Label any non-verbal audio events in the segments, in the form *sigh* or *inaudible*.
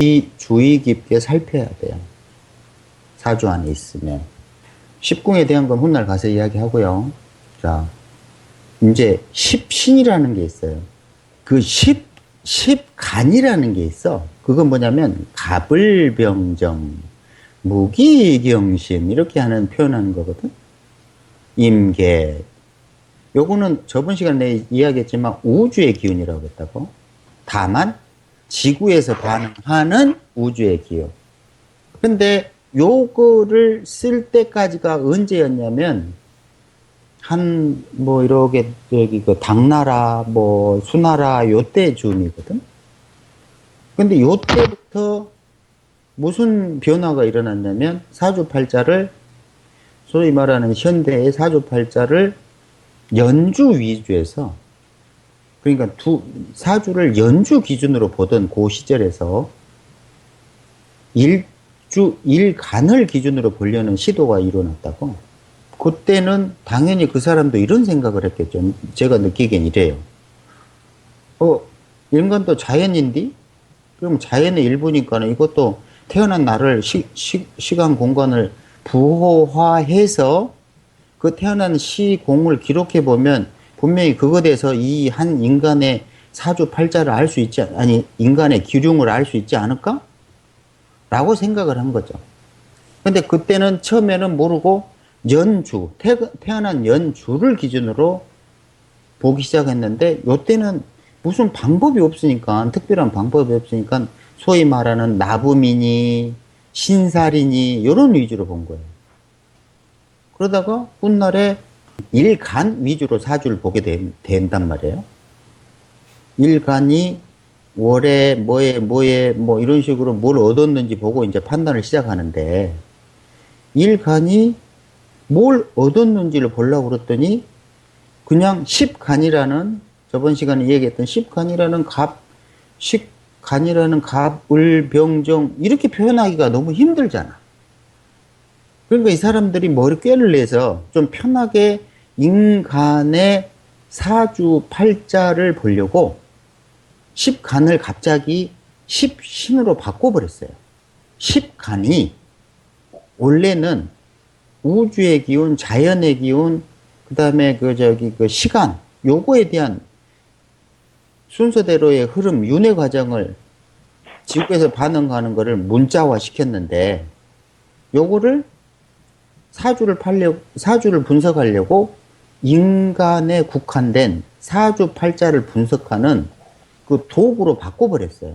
주의, 주의 깊게 살펴야 돼요. 사주 안에 있으면. 십궁에 대한 건 훗날 가서 이야기하고요. 자, 이제 십신이라는 게 있어요. 그 십, 십간이라는 게 있어. 그건 뭐냐면 갑을병정, 무기경심 이렇게 하는 표현하는 거거든. 임계. 요거는 저번 시간에 이야기했지만 우주의 기운이라고 했다고. 다만 지구에서 반응하는 우주의 기운. 근데 요거를 쓸 때까지가 언제였냐면 한 뭐 이렇게 저기 그 당나라 뭐 수나라 요때 즈음이거든. 근데 요때부터 무슨 변화가 일어났냐면 사주팔자를 소위 말하는 현대의 사주팔자를 연주 위주에서 그러니까 두 사주를 연주 기준으로 보던 그 시절에서 일주 일간을 기준으로 보려는 시도가 일어났다고. 그때는 당연히 그 사람도 이런 생각을 했겠죠. 제가 느끼기엔 이래요. 어, 인간도 자연인디? 그럼 자연의 일부니까는 이것도 태어난 나를 시, 시, 시간 공간을 부호화해서 그 태어난 시공을 기록해 보면 분명히 그것에 대해서 이 한 인간의 사주 팔자를 알 수 있지 아니 인간의 기륭을 알 수 있지 않을까? 라고 생각을 한 거죠. 근데 그때는 처음에는 모르고 연주 태, 태어난 연주를 기준으로 보기 시작했는데 요때는 무슨 방법이 없으니까 특별한 방법이 없으니까 소위 말하는 나부미니 신살이니 이런 위주로 본 거예요. 그러다가 훗날에 일간 위주로 사주를 보게 된, 된단 말이에요. 일간이 월에 뭐에 뭐에 뭐 이런 식으로 뭘 얻었는지 보고 이제 판단을 시작하는데 일간이 뭘 얻었는지를 보려고 그랬더니 그냥 십간이라는 저번 시간에 얘기했던 십간이라는 갑, 십간이라는 갑을 병정 이렇게 표현하기가 너무 힘들잖아. 그러니까 이 사람들이 머리 꾀를 내서 좀 편하게 인간의 사주 팔자를 보려고 십간을 갑자기 십신으로 바꿔버렸어요. 십간이 원래는 우주의 기운, 자연의 기운, 그 다음에 그 저기 그 시간, 요거에 대한 순서대로의 흐름, 윤회 과정을 지구에서 반응하는 거를 문자화 시켰는데 요거를 사주를 팔려 사주를 분석하려고 인간에 국한된 사주 팔자를 분석하는 그 도구로 바꿔버렸어요.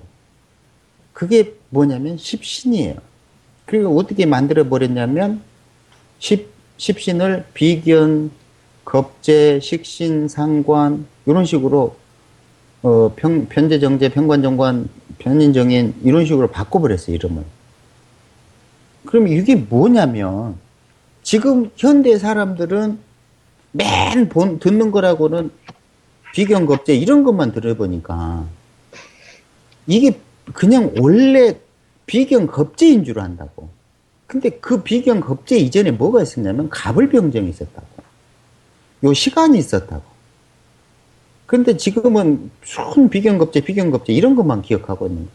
그게 뭐냐면 십신이에요. 그리고 어떻게 만들어 버렸냐면 십 십신을 비견, 겁재, 식신, 상관 이런 식으로 어, 평, 편제, 정제, 평관, 정관, 편인, 정인 이런 식으로 바꿔버렸어요 이름을. 그럼 이게 뭐냐면 지금 현대 사람들은 맨 본, 듣는 거라고는 비견겁제 이런 것만 들어보니까 이게 그냥 원래 비견겁제인 줄 안다고. 근데 그 비견겁제 이전에 뭐가 있었냐면 가불병정이 있었다고. 요 시간이 있었다고. 근데 지금은 순 비견겁제, 비견겁제 이런 것만 기억하고 있는 거야.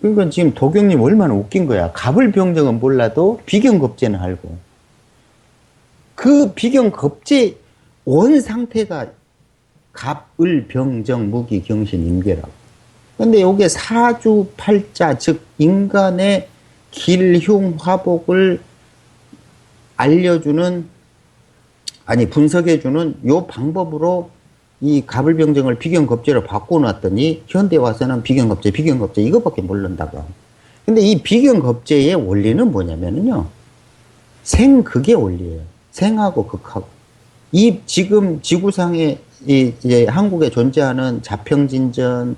그러니까 지금 도경님 얼마나 웃긴 거야. 가불병정은 몰라도 비견겁제는 알고. 그 비경 겁제 원 상태가 갑 을 병 정 무기 경신 임계라고. 근데 요게 사주 팔자 즉 인간의 길 흉 화복을 알려주는 아니 분석해주는 요 방법으로 이 갑을 병정을 비경겁제로 바꿔놨더니 현대 와서는 비경겁제 비경겁제 이것밖에 모른다고. 근데 이 비경겁제의 원리는 뭐냐면요 생극의 원리예요. 생하고 극하고. 이 지금 지구상에 이 이제 한국에 존재하는 자평진전,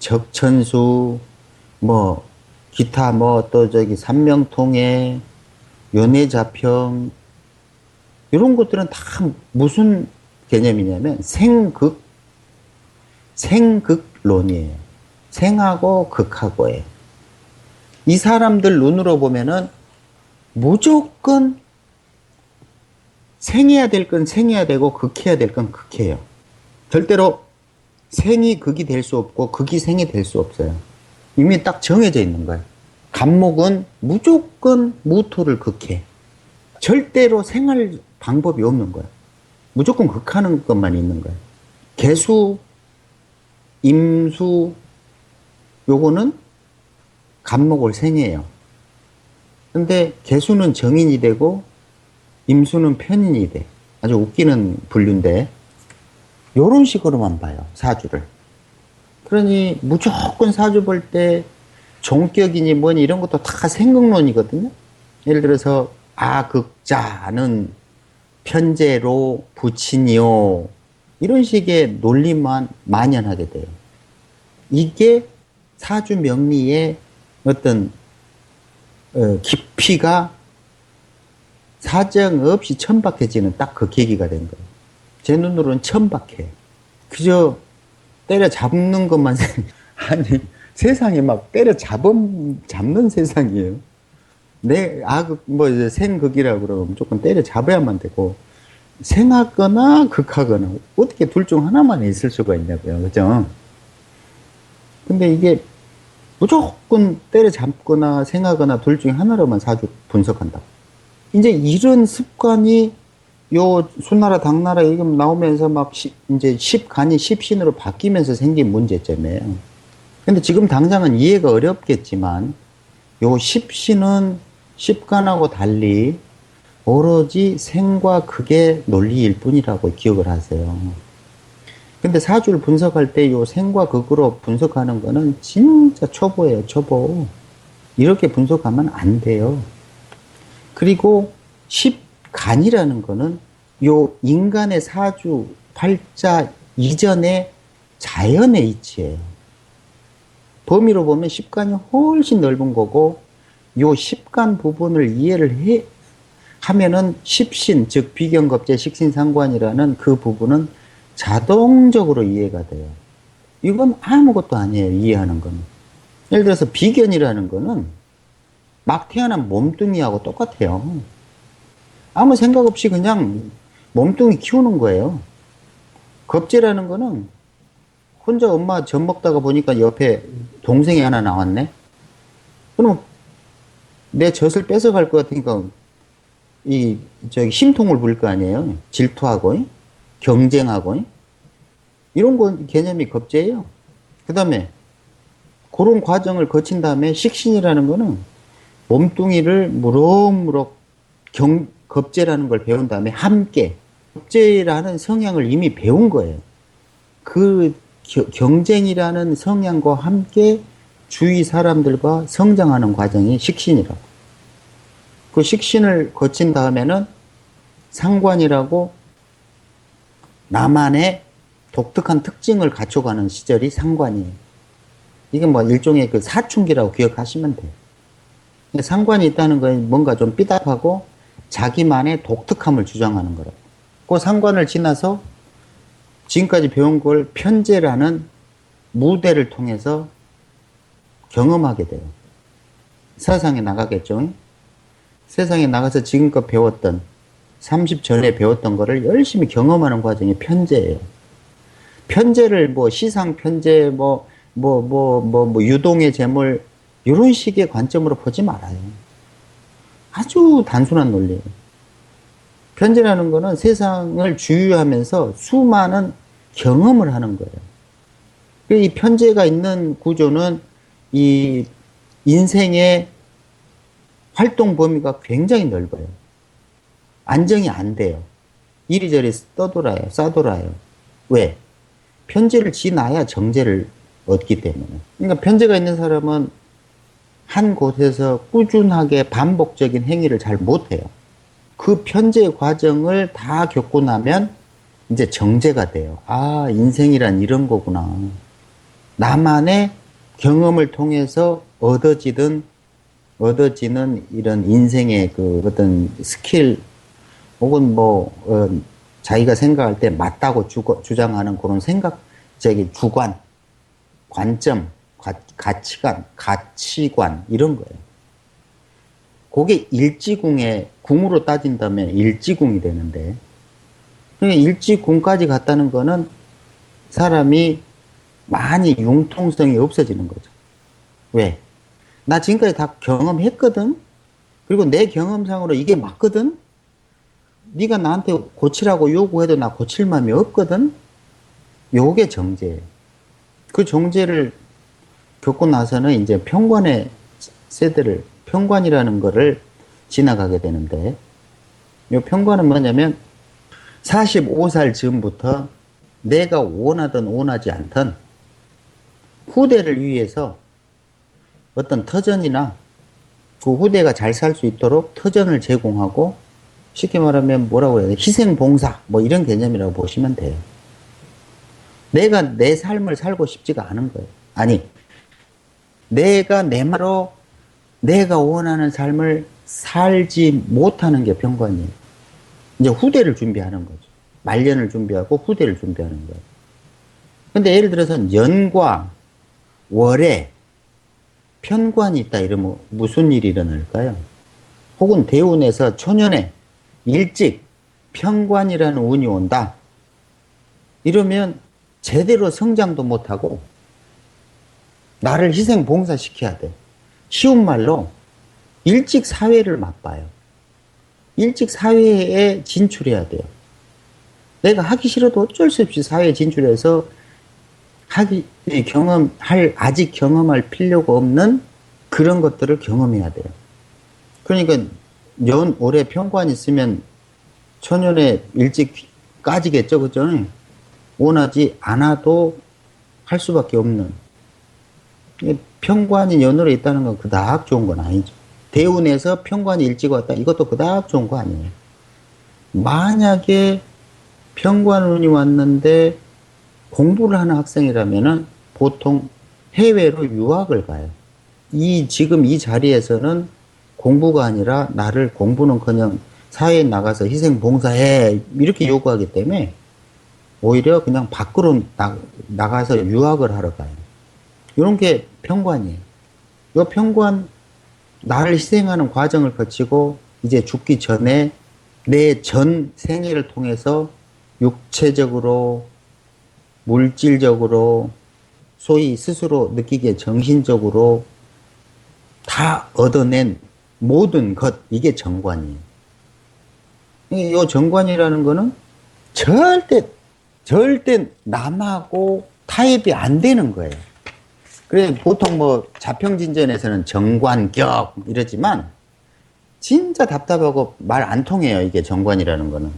적천수, 뭐 기타 뭐 또 저기 삼명통해, 연애자평 이런 것들은 다 무슨 개념이냐면 생극 생극론이에요. 생하고 극하고예요. 이 사람들 눈으로 보면은 무조건 생해야 될 건 생해야 되고 극해야 될 건 극해요. 절대로 생이 극이 될 수 없고 극이 생이 될 수 없어요. 이미 딱 정해져 있는 거예요. 간목은 무조건 무토를 극해. 절대로 생활 방법이 없는 거예요. 무조건 극하는 것만 있는 거예요. 개수, 임수, 요거는 간목을 생해요. 근데 개수는 정인이 되고 임수는 편인이 돼. 아주 웃기는 분류인데 요런 식으로만 봐요. 사주를. 그러니 무조건 사주 볼 때 종격이니 뭐니 이런 것도 다 생각론이거든요. 예를 들어서 아 극자는 편제로 붙이니요. 이런 식의 논리만 만연하게 돼요. 이게 사주 명리의 어떤 어, 깊이가 사정 없이 천박해지는 딱 그 계기가 된 거예요. 제 눈으로는 천박해. 그저 때려 잡는 것만 생 *laughs* 아니 세상에 막 때려 잡음 잡는 세상이에요. 내 악뭐 이제 생극이라 그러면 무조건 때려 잡아야만 되고 생하거나 극하거나 어떻게 둘 중 하나만 있을 수가 있냐고요. 그죠? 근데 이게 무조건 때려잡거나 생하거나 둘 중에 하나로만 사주 분석한다. 이제 이런 습관이 요 수나라 당나라 이거 나오면서 막 시, 이제 십간이 십신으로 바뀌면서 생긴 문제점이에요. 근데 지금 당장은 이해가 어렵겠지만 요 십신은 십간하고 달리 오로지 생과 극의 논리일 뿐이라고 기억을 하세요. 근데 사주를 분석할 때 요 생과 극으로 분석하는 거는 진짜 초보예요, 초보. 이렇게 분석하면 안 돼요. 그리고 십간이라는 거는 요 인간의 사주 팔자 이전의 자연의 이치예요. 범위로 보면 십간이 훨씬 넓은 거고 요 십간 부분을 이해를 해 하면은 십신 즉 비견겁제 식신상관이라는 그 부분은 자동적으로 이해가 돼요. 이건 아무것도 아니에요. 이해하는 거는. 예를 들어서 비견이라는 거는 막 태어난 몸뚱이하고 똑같아요. 아무 생각 없이 그냥 몸뚱이 키우는 거예요. 겁제라는 거는 혼자 엄마 젖 먹다가 보니까 옆에 동생이 하나 나왔네? 그럼 내 젖을 뺏어갈 것 같으니까 이 저기 심통을 부릴 거 아니에요. 질투하고 경쟁하고 이런 건 개념이 겁제예요. 그 다음에 그런 과정을 거친 다음에 식신이라는 거는 몸뚱이를 무럭무럭 경, 겁제라는 걸 배운 다음에 함께 겁제라는 성향을 이미 배운 거예요. 그 겨, 경쟁이라는 성향과 함께 주위 사람들과 성장하는 과정이 식신이라고. 그 식신을 거친 다음에는 상관이라고 나만의 독특한 특징을 갖춰가는 시절이 상관이에요. 이게 뭐 일종의 그 사춘기라고 기억하시면 돼요. 상관이 있다는 건 뭔가 좀 삐딱하고 자기만의 독특함을 주장하는 거라고. 그 상관을 지나서 지금까지 배운 걸 편제라는 무대를 통해서 경험하게 돼요. 세상에 나가겠죠. 세상에 나가서 지금껏 배웠던 30 전에 배웠던 거를 열심히 경험하는 과정이 편제예요. 편제를 뭐 시상 편제 뭐뭐뭐뭐뭐 유동의 재물 이런 식의 관점으로 보지 말아요. 아주 단순한 논리예요. 편제라는 거는 세상을 주유하면서 수많은 경험을 하는 거예요. 이 편제가 있는 구조는 이 인생의 활동 범위가 굉장히 넓어요. 안정이 안 돼요. 이리저리 떠돌아요. 싸돌아요. 왜? 편제를 지나야 정제를 얻기 때문에. 그러니까 편제가 있는 사람은 한 곳에서 꾸준하게 반복적인 행위를 잘 못해요. 그 편제 과정을 다 겪고 나면 이제 정제가 돼요. 아, 인생이란 이런 거구나. 나만의 경험을 통해서 얻어지던 얻어지는 이런 인생의 그 어떤 스킬 혹은 뭐 어, 자기가 생각할 때 맞다고 주, 주장하는 그런 생각적인 주관, 관점, 가, 가치관, 가치관 이런 거예요. 그게 일지궁의 궁으로 따진다면 일지궁이 되는데 그러니까 일지궁까지 갔다는 거는 사람이 많이 융통성이 없어지는 거죠. 왜? 나 지금까지 다 경험했거든? 그리고 내 경험상으로 이게 맞거든? 네가 나한테 고치라고 요구해도 나 고칠 마음이 없거든? 요게 정제예요. 그 정제를 겪고 나서는 이제 평관의 세대를, 평관이라는 거를 지나가게 되는데, 요 평관은 뭐냐면, 45살 즈음부터 내가 원하든 원하지 않든 후대를 위해서 어떤 터전이나 그 후대가 잘 살 수 있도록 터전을 제공하고 쉽게 말하면 뭐라고 해야 돼? 희생봉사 뭐 이런 개념이라고 보시면 돼요. 내가 내 삶을 살고 싶지가 않은 거예요. 아니, 내가 내 말로 내가 원하는 삶을 살지 못하는 게 병관이에요. 이제 후대를 준비하는 거죠. 말년을 준비하고 후대를 준비하는 거예요. 근데 예를 들어서 연과 월에 편관이 있다 이러면 무슨 일이 일어날까요? 혹은 대운에서 초년에 일찍 편관이라는 운이 온다. 이러면 제대로 성장도 못하고 나를 희생 봉사시켜야 돼. 쉬운 말로 일찍 사회를 맛봐요. 일찍 사회에 진출해야 돼요. 내가 하기 싫어도 어쩔 수 없이 사회에 진출해서 하기 경험할 아직 경험할 필요가 없는 그런 것들을 경험해야 돼요. 그러니까 연 올해 평관 있으면 초년에 일찍 까지겠죠, 그죠? 원하지 않아도 할 수밖에 없는 평관이 연으로 있다는 건 그닥 좋은 건 아니죠. 대운에서 평관이 일찍 왔다. 이것도 그닥 좋은 거 아니에요. 만약에 평관운이 왔는데 공부를 하는 학생이라면은 보통 해외로 유학을 가요. 이 지금 이 자리에서는 공부가 아니라 나를 공부는커녕 사회에 나가서 희생 봉사해 이렇게 요구하기 때문에 오히려 그냥 밖으로 나, 나가서 유학을 하러 가요. 이런 게 평관이에요. 이 평관 나를 희생하는 과정을 거치고 이제 죽기 전에 내 전 생애를 통해서 육체적으로 물질적으로 소위 스스로 느끼기에 정신적으로 다 얻어낸 모든 것 이게 정관이에요. 이 정관이라는 거는 절대 절대 남하고 타협이 안 되는 거예요. 그래 보통 뭐 자평 진전에서는 정관격 이러지만 진짜 답답하고 말 안 통해요. 이게 정관이라는 거는.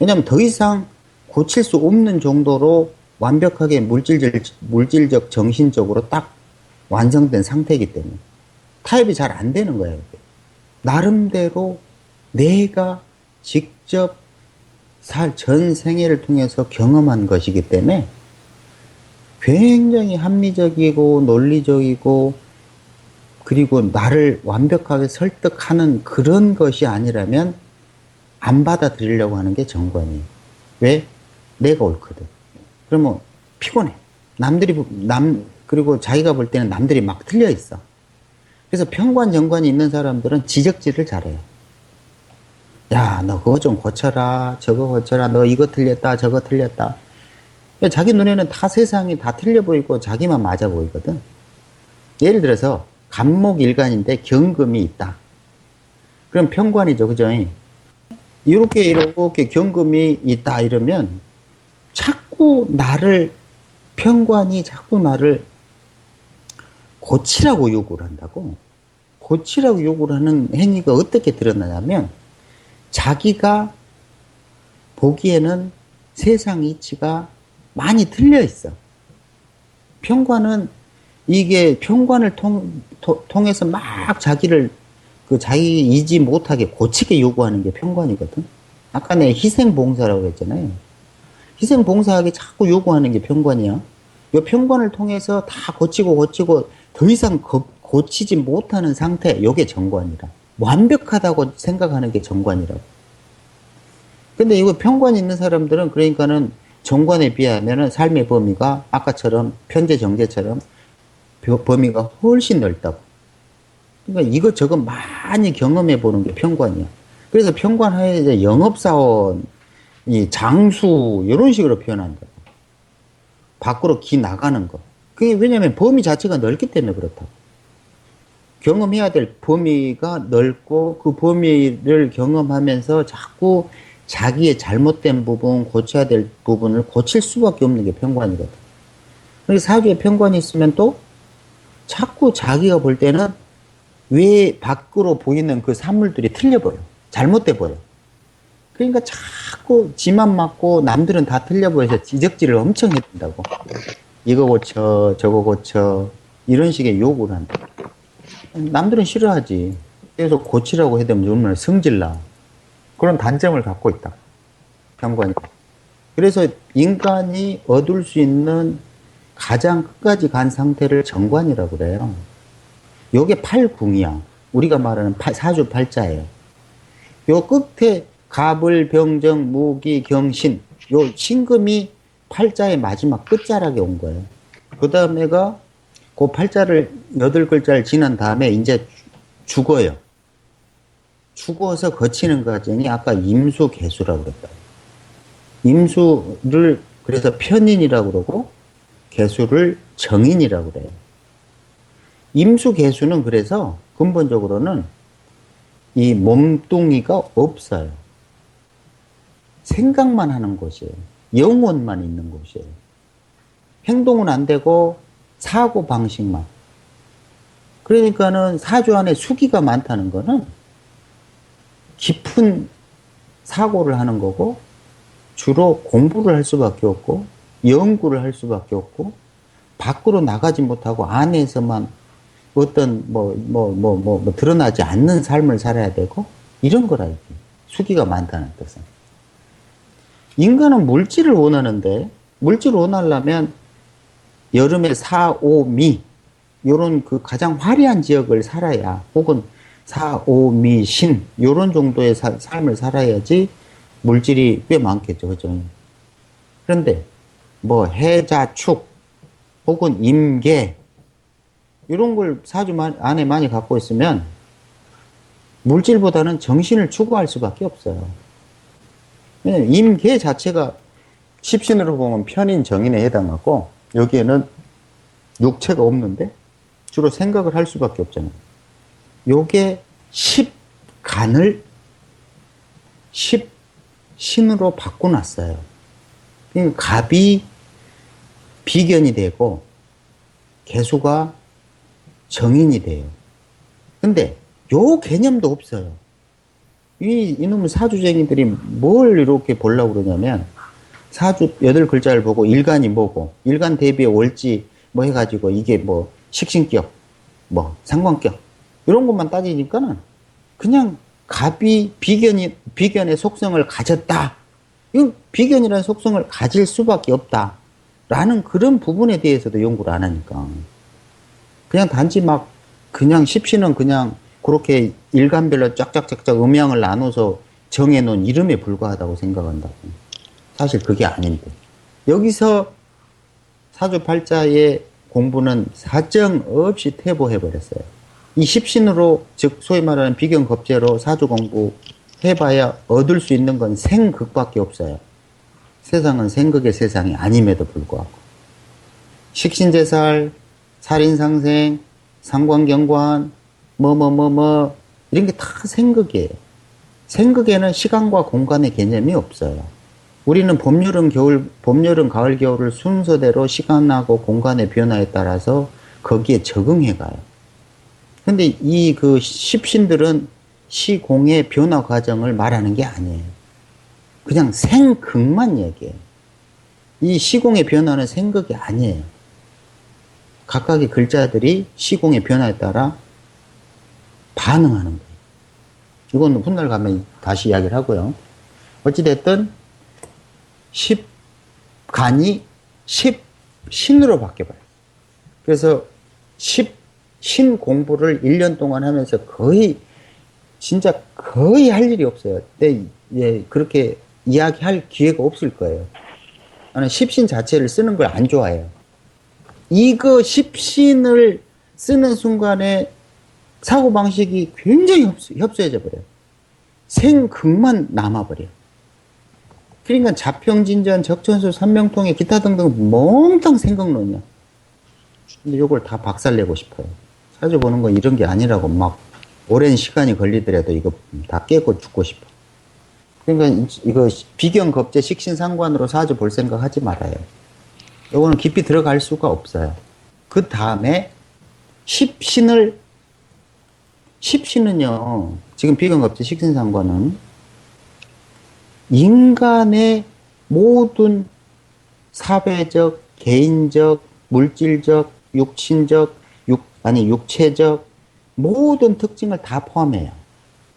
왜냐면 더 이상 고칠 수 없는 정도로 완벽하게 물질적, 물질적, 정신적으로 딱 완성된 상태이기 때문에 타협이 잘 안 되는 거예요. 나름대로 내가 직접 살 전 생애를 통해서 경험한 것이기 때문에 굉장히 합리적이고 논리적이고 그리고 나를 완벽하게 설득하는 그런 것이 아니라면 안 받아들이려고 하는 게 정관이에요. 왜? 내가 옳거든. 그러면 피곤해. 남들이, 남, 그리고 자기가 볼 때는 남들이 막 틀려 있어. 그래서 평관, 정관이 있는 사람들은 지적질을 잘해요. 야, 너 그거 좀 고쳐라. 저거 고쳐라. 너 이거 틀렸다. 저거 틀렸다. 자기 눈에는 다 세상이 다 틀려 보이고 자기만 맞아 보이거든. 예를 들어서 간목일간인데 경금이 있다. 그럼 평관이죠. 그죠? 이렇게 이렇게 경금이 있다 이러면 자꾸 나를 평관이 자꾸 나를 고치라고 요구를 한다고. 고치라고 요구를 하는 행위가 어떻게 드러나냐면 자기가 보기에는 세상 이치가 많이 틀려 있어. 평관은 이게 평관을 통, 통, 통 해서 막 자기를 그 자기 이지 못하게 고치게 요구하는 게 평관이거든. 아까 내 희생봉사라고 했잖아요. 희생봉사하게 자꾸 요구하는 게 평관이야. 이 평관을 통해서 다 고치고 고치고 더 이상 거, 고치지 못하는 상태, 요게 정관이라. 완벽하다고 생각하는 게 정관이라고. 근데 이거 평관 있는 사람들은 그러니까는 정관에 비하면은 삶의 범위가 아까처럼 편제 정제처럼 범위가 훨씬 넓다고. 그러니까 이것 저것 많이 경험해 보는 게 평관이야. 그래서 평관하에 영업사원, 이 장수, 이런 식으로 표현한다. 밖으로 기 나가는 거. 그게 왜냐면 범위 자체가 넓기 때문에 그렇다고. 경험해야 될 범위가 넓고 그 범위를 경험하면서 자꾸 자기의 잘못된 부분, 고쳐야 될 부분을 고칠 수밖에 없는 게 편관이거든. 그리고 사주에 편관이 있으면 또 자꾸 자기가 볼 때는 왜 밖으로 보이는 그 산물들이 틀려 보여. 잘못돼 보여. 그러니까 자꾸 지만 맞고 남들은 다 틀려 보여서 지적질을 엄청 해준다고. 이거 고쳐, 저거 고쳐. 이런 식의 요구를 한다. 남들은 싫어하지. 계속 고치라고 해야 얼마나 성질나. 그런 단점을 갖고 있다. 경관이. 그래서 인간이 얻을 수 있는 가장 끝까지 간 상태를 정관이라고 그래요. 요게 팔궁이야. 우리가 말하는 팔, 사주 팔자예요. 요 끝에 갑을, 병정, 무기, 경신. 요 신금이 팔자의 마지막 끝자락에 온 거예요. 그 다음에가 그 팔자를 여덟 글자를 지난 다음에 이제 죽어요. 죽어서 거치는 과정이 아까 임수 개수라고 그랬다. 임수를 그래서 편인이라고 그러고 개수를 정인이라고 그래요. 임수 개수는 그래서 근본적으로는 이 몸뚱이가 없어요. 생각만 하는 곳이에요. 영혼만 있는 곳이에요. 행동은 안 되고 사고 방식만. 그러니까는 사주 안에 수기가 많다는 거는 깊은 사고를 하는 거고 주로 공부를 할 수밖에 없고 연구를 할 수밖에 없고 밖으로 나가지 못하고 안에서만 어떤 뭐 뭐 뭐 뭐 뭐 드러나지 않는 삶을 살아야 되고 이런 거라 이게 수기가 많다는 뜻은. 인간은 물질을 원하는데 물질을 원하려면 여름에 사, 오, 미 요런 그 가장 화려한 지역을 살아야 혹은 사, 오, 미, 신 요런 정도의 사- 삶을 살아야지 물질이 꽤 많겠죠. 그죠? 그런데 뭐 해자, 축 혹은 임계 이런 걸 사주 만- 안에 많이 갖고 있으면 물질보다는 정신을 추구할 수밖에 없어요. 왜냐면 임계 자체가 십신으로 보면 편인 정인에 해당하고 여기에는 육체가 없는데 주로 생각을 할 수밖에 없잖아요. 요게 십간을 십신으로 바꿔놨어요. 그러니까 갑이 비견이 되고 개수가 정인이 돼요. 근데 요 개념도 없어요. 이, 이놈의 사주쟁이들이 뭘 이렇게 보려고 그러냐면, 사주 여덟 글자를 보고 일간이 뭐고, 일간 대비에 월지 뭐 해가지고 이게 뭐 식신격, 뭐 상관격, 이런 것만 따지니까는 그냥 갑이 비견이, 비견의 속성을 가졌다. 이 비견이라는 속성을 가질 수밖에 없다. 라는 그런 부분에 대해서도 연구를 안 하니까. 그냥 단지 막 그냥 십신은 그냥 그렇게 일간별로 쫙쫙쫙쫙 음양을 나눠서 정해놓은 이름에 불과하다고 생각한다고. 사실 그게 아닌데. 여기서 사주 팔자의 공부는 사정 없이 퇴보해버렸어요. 이 십신으로, 즉, 소위 말하는 비견 겁제로 사주 공부 해봐야 얻을 수 있는 건 생극밖에 없어요. 세상은 생극의 세상이 아님에도 불구하고. 식신제살, 살인상생, 상관경관, 뭐, 뭐, 뭐, 뭐, 이런 게 다 생극이에요. 생극에는 시간과 공간의 개념이 없어요. 우리는 봄, 여름, 겨울, 봄, 여름, 가을, 겨울을 순서대로 시간하고 공간의 변화에 따라서 거기에 적응해 가요. 근데 이 그 십신들은 시공의 변화 과정을 말하는 게 아니에요. 그냥 생극만 얘기해요. 이 시공의 변화는 생극이 아니에요. 각각의 글자들이 시공의 변화에 따라 반응하는 거예요. 이건 훗날 가면 다시 이야기를 하고요. 어찌됐든, 십간이 십신으로 바뀌어버려요. 그래서 십 신 공부를 1년 동안 하면서 거의, 진짜 거의 할 일이 없어요. 근데, 예, 그렇게 이야기할 기회가 없을 거예요. 나는 십신 자체를 쓰는 걸 안 좋아해요. 이거 십신을 쓰는 순간에 사고방식이 굉장히 협소, 협소해져 버려요. 생극만 남아버려요. 그러니까 자평진전, 적천수, 삼명통에 기타 등등 몽땅 생각론이야. 근데 이걸 다 박살내고 싶어요. 사주보는 건 이런 게 아니라고 막 오랜 시간이 걸리더라도 이거 다 깨고 죽고 싶어. 그러니까 이거 비견 겁재 식신상관으로 사주 볼 생각 하지 말아요. 요거는 깊이 들어갈 수가 없어요. 그 다음에 십신을 십신은요 지금 비견 겁재 식신상관은 인간의 모든 사회적, 개인적, 물질적, 육신적, 육, 아니 육체적 모든 특징을 다 포함해요.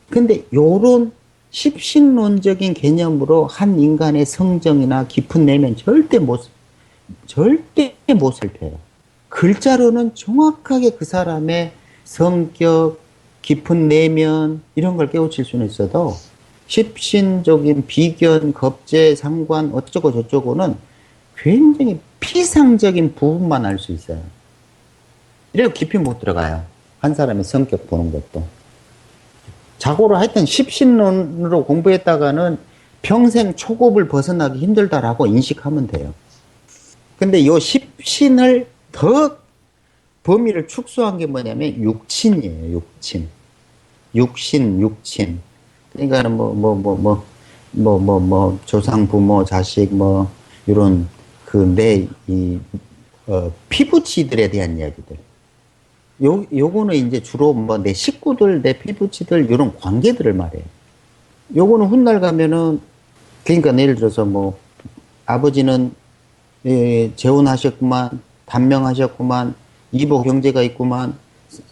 근데 요런 십신론적인 개념으로 한 인간의 성정이나 깊은 내면 절대 못, 절대 못 살펴요. 글자로는 정확하게 그 사람의 성격, 깊은 내면, 이런 걸 깨우칠 수는 있어도, 십신적인 비견, 겁재, 상관, 어쩌고 저쩌고는 굉장히 피상적인 부분만 알 수 있어요. 이래서 깊이 못 들어가요. 한 사람의 성격 보는 것도. 자고로 하여튼 십신론으로 공부했다가는 평생 초급을 벗어나기 힘들다라고 인식하면 돼요. 근데 요 십신을 더 범위를 축소한 게 뭐냐면 육친이에요, 육친. 육신, 육친. 그러니까는 뭐, 뭐, 뭐, 뭐, 뭐, 뭐, 뭐, 조상, 부모, 자식, 뭐, 이런 그 내, 이, 어, 피부치들에 대한 이야기들. 요, 요거는 이제 주로 뭐 내 식구들, 내 피부치들, 이런 관계들을 말해요. 요거는 훗날 가면은, 그러니까 예를 들어서 뭐, 아버지는, 예, 재혼하셨구만, 단명하셨구만, 이보 경제가 있구만,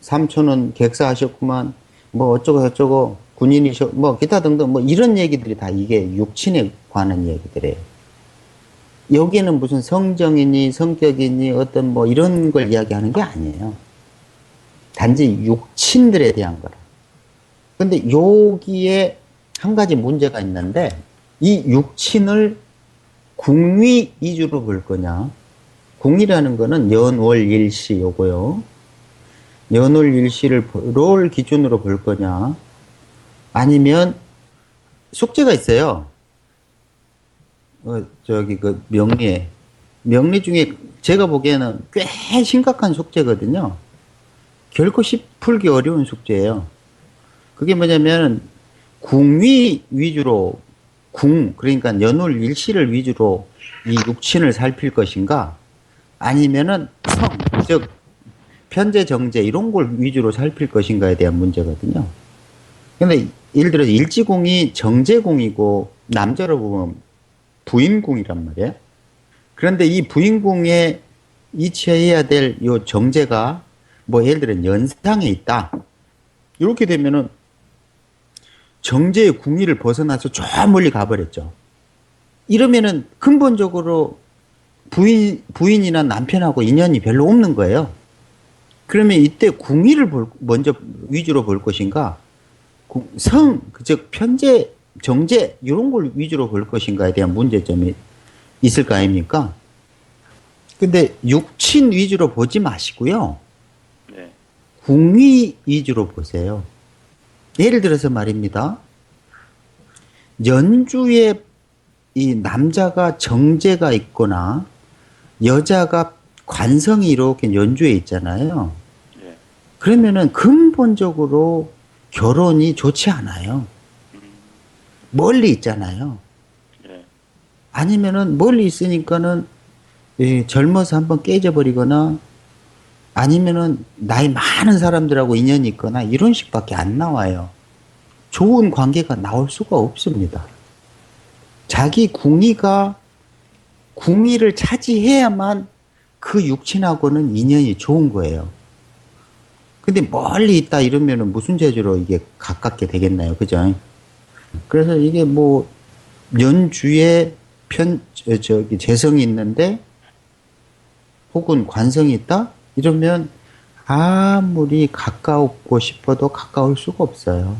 삼촌은 객사하셨구만, 뭐 어쩌고 저쩌고, 군인이셔, 뭐 기타 등등 뭐 이런 얘기들이 다 이게 육친에 관한 얘기들이에요. 여기는 무슨 성정이니 성격이니 어떤 뭐 이런 걸 이야기하는 게 아니에요. 단지 육친들에 대한 거라. 근데 여기에 한 가지 문제가 있는데 이 육친을 궁위 위주로 볼 거냐? 궁이라는 거는 연월 일시 요거요. 연월 일시를 롤 기준으로 볼 거냐? 아니면 숙제가 있어요. 어, 저기 그 명리에 명리 중에 제가 보기에는 꽤 심각한 숙제거든요. 결코 쉽 풀기 어려운 숙제예요. 그게 뭐냐면 궁위 위주로 궁 그러니까 연월 일시를 위주로 이 육친을 살필 것인가 아니면은 성 즉 편제 정제 이런 걸 위주로 살필 것인가에 대한 문제거든요. 근데 예를 들어서 일지공이 정제공이고 남자로 보면 부인공이란 말이에요. 그런데 이 부인공에 이치해야 될 요 정제가 뭐 예를 들어 연상에 있다. 이렇게 되면은 정제의 궁리를 벗어나서 저 멀리 가버렸죠. 이러면은 근본적으로 부인, 부인이나 남편하고 인연이 별로 없는 거예요. 그러면 이때 궁위를 볼, 먼저 위주로 볼 것인가, 성, 즉, 편제, 정제, 이런 걸 위주로 볼 것인가에 대한 문제점이 있을 거 아닙니까? 근데 육친 위주로 보지 마시고요. 네. 궁위 위주로 보세요. 예를 들어서 말입니다. 연주에 이 남자가 정제가 있거나 여자가 관성이 이렇게 연주에 있잖아요. 예. 그러면은 근본적으로 결혼이 좋지 않아요. 멀리 있잖아요. 예. 아니면은 멀리 있으니까는 예, 젊어서 한번 깨져버리거나 아니면은 나이 많은 사람들하고 인연이 있거나 이런 식밖에 안 나와요. 좋은 관계가 나올 수가 없습니다. 자기 궁위가 궁위를 차지해야만 그 육친하고는 인연이 좋은 거예요. 근데 멀리 있다 이러면은 무슨 재주로 이게 가깝게 되겠나요? 그죠? 그래서 이게 뭐 연주에 편, 저, 저기 재성이 있는데 혹은 관성이 있다? 이러면 아무리 가까우고 싶어도 가까울 수가 없어요.